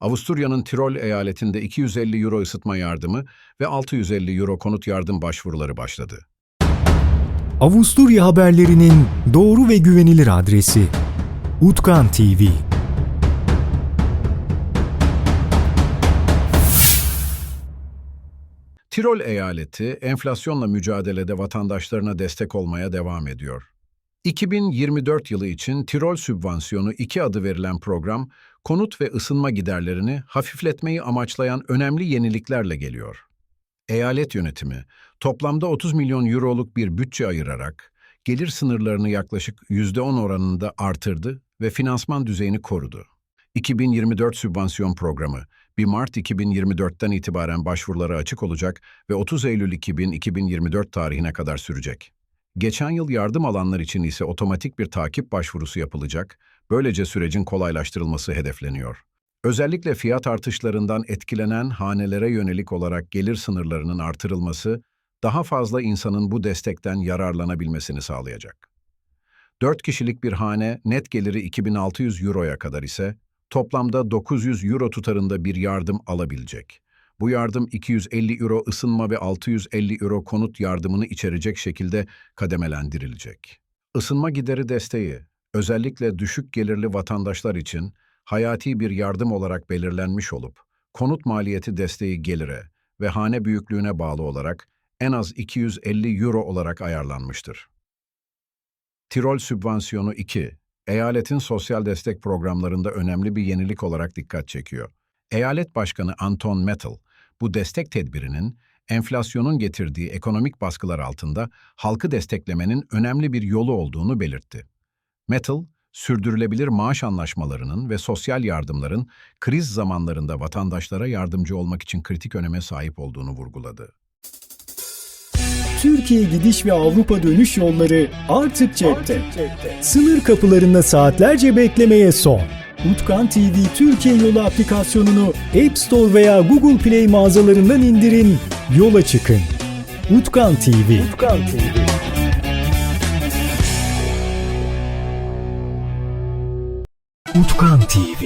Avusturya'nın Tirol eyaletinde 250 euro ısıtma yardımı ve 650 euro konut yardım başvuruları başladı. Avusturya haberlerinin doğru ve güvenilir adresi Utkan TV. Tirol eyaleti enflasyonla mücadelede vatandaşlarına destek olmaya devam ediyor. 2024 yılı için Tirol Sübvansiyonu 2 adı verilen program, konut ve ısınma giderlerini hafifletmeyi amaçlayan önemli yeniliklerle geliyor. Eyalet yönetimi, toplamda 30 milyon euroluk bir bütçe ayırarak, gelir sınırlarını yaklaşık %10 oranında artırdı ve finansman düzeyini korudu. 2024 Sübvansiyon Programı, 1 Mart 2024'ten itibaren başvuruları açık olacak ve 30 Eylül 2024 tarihine kadar sürecek. Geçen yıl yardım alanlar için ise otomatik bir takip başvurusu yapılacak, böylece sürecin kolaylaştırılması hedefleniyor. Özellikle fiyat artışlarından etkilenen hanelere yönelik olarak gelir sınırlarının artırılması, daha fazla insanın bu destekten yararlanabilmesini sağlayacak. 4 kişilik bir hane net geliri 2600 euroya kadar ise toplamda 900 euro tutarında bir yardım alabilecek. Bu yardım 250 euro ısınma ve 650 euro konut yardımını içerecek şekilde kademelendirilecek. Isınma gideri desteği, özellikle düşük gelirli vatandaşlar için hayati bir yardım olarak belirlenmiş olup, konut maliyeti desteği gelire ve hane büyüklüğüne bağlı olarak en az 250 euro olarak ayarlanmıştır. Tirol Sübvansiyonu 2, eyaletin sosyal destek programlarında önemli bir yenilik olarak dikkat çekiyor. Eyalet Başkanı Anton Mettel, bu destek tedbirinin enflasyonun getirdiği ekonomik baskılar altında halkı desteklemenin önemli bir yolu olduğunu belirtti. Mettel, sürdürülebilir maaş anlaşmalarının ve sosyal yardımların kriz zamanlarında vatandaşlara yardımcı olmak için kritik öneme sahip olduğunu vurguladı. Türkiye gidiş ve Avrupa dönüş yolları artık cepte. Sınır kapılarında saatlerce beklemeye son. Utkan TV Türkiye Yolu aplikasyonunu App Store veya Google Play mağazalarından indirin, yola çıkın. Utkan TV. Utkan TV. Utkan TV.